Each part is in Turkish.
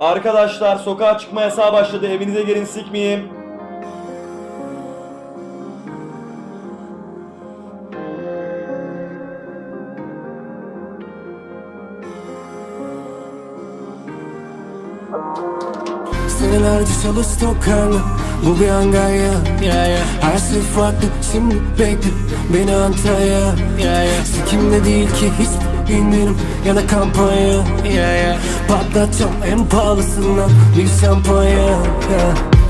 Arkadaşlar sokağa çıkma yasağı başladı. Evinize gelin sikmeyeyim. Senelerce çalıştı o karnı Bu bir Angarya Her şey farklı. Şimdi bekle Beni Antalya Sikimde değil ki hiç indirim ya da kampanya Patlatacağım en pahalısından bir şampanya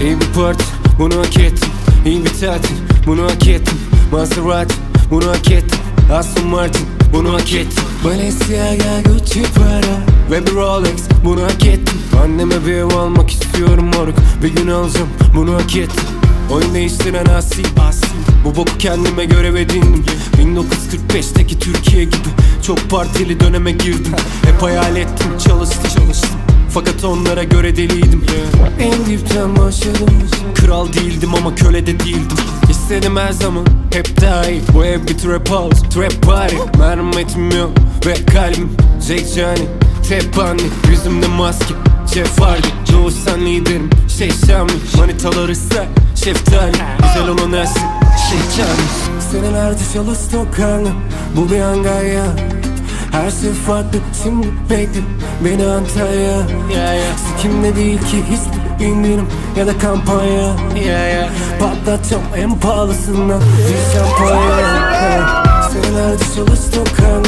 İyi bir parti bunu hak ettim İyi bir tatil bunu hak ettim Maserati bunu hak ettim Aston Martin bunu hak ettim Balenciaga Gucci Prada Ve bir Rolex bunu hak ettim Anneme bir ev almak istiyorum moruk. Bir gün alacağım bunu hak ettim Oyun değiştiren asi Bu boku kendime göre edindim. 1945'teki Türkiye gibi Çok partili döneme girdim. Hep hayal ettim çalıştım fakat onlara göre deliydim. En dipten başladım Kral değildim ama köle de değildim. İstedim her zaman. Hep daha iyi. Bu ev bir trap house, trap party. Merhametim yok ve kalbim Jack Johnny, trap anne Yüzümde maske, Jeff Hardy Doğuştan liderim, şey Şami Manitalar ise şeftali. Güzel olan ersin, şey Şami Senelerce çalıştı o karnı Bu bir Angarya her şey farklı şimdi bekle beni Antalya Sikimde değil ki hiçbir indirim ya da kampanya. Patlatacağım en pahalısından bir şampanya Senelerce çalıştı o karnı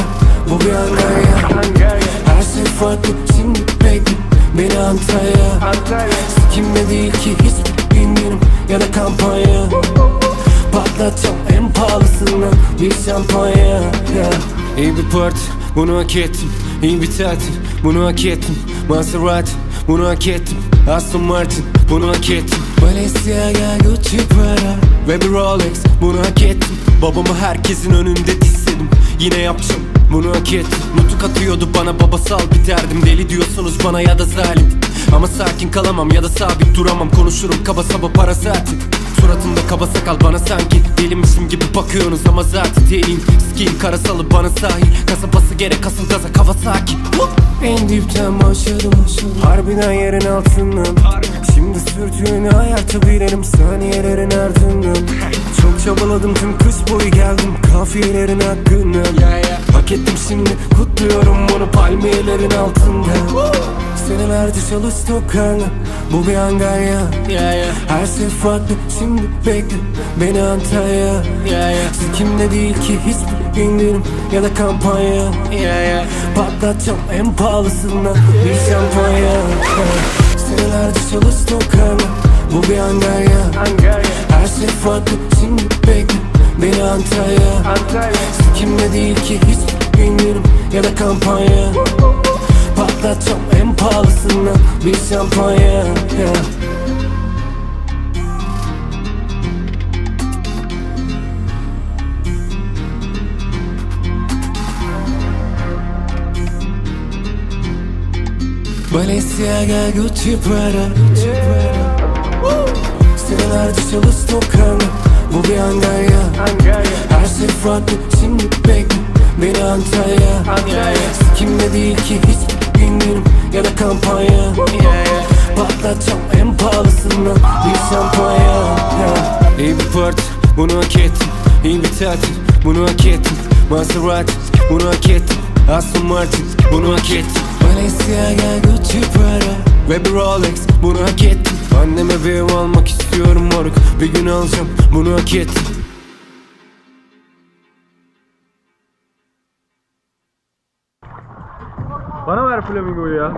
bu bir Angarya Her şey farklı şimdi bekle beni Antalya Sikimde değil ki hiçbir indirim ya da kampanya. Patlatacağım en pahalısından bir şampanya İyi bir parti bunu hak ettim. İyi bir tatil bunu hak ettim. Maserati. Bunu hak ettim. Aston Martin. Bunu hak ettim. Balenciaga Gucci Prada. Ve bir Rolex. Bunu hak ettim. Babamı herkesin önünde disledim Yine yapacağım bunu hak ettim. Nutuk atıyordu bana. Babasal biterdim Deli diyorsunuz bana ya da zalim Ama sakin kalamam ya da sabit duramam. Konuşurum kaba saba para zaten Suratında kaba sakal bana sanki. Delimişim gibi bakıyorsunuz ama zaten değilim Skin karasalı bana sahil Kasapası gerek asıl gaza kafa sakin En dipten başladım Harbiden yerin altından. Şimdi sürtüğünü hayata bilerim Saniyelerin ardından. Çok çabaladım tüm kış boyu geldim. Kafiyelerin hakkından Hak ettim şimdi. Kutluyorum bunu palmiyelerin altında. Senelerce çalıştı o karnı Bu bir Angarya Her şey farklı şimdi bekle Beni Antalya. Sikimde değil ki hiçbir indirim ya da kampanya. Patlatacağım en pahalısından bir şampanya. Senelerce çalıştı o karnı Bu bir Angarya Her şey farklı şimdi bekle Beni Antalya. Sikimde değil ki hiçbir indirim ya da kampanya Patlatacağım en pahalısından bir şampanya Balenciaga Gucci Prada Senelerce çalıştı o karnı Bu bir Angarya. Her şey farklı şimdi bekle Beni Antalya Sikimde değil ki hiç indirim ya da kampanya. Patlatacağım en pahalısından bir şampanya. İyi bir parti bunu hak ettim İyi bir tatil bunu hak ettim Maserati bunu hak ettim Aston Martin bunu hak ettim Balenciaga Gucci Prada Ve bir Rolex bunu hak ettim Anneme bir ev almak istiyorum moruk. Bir gün alacağım bunu hak ettim Bana ver flamingoyu ya.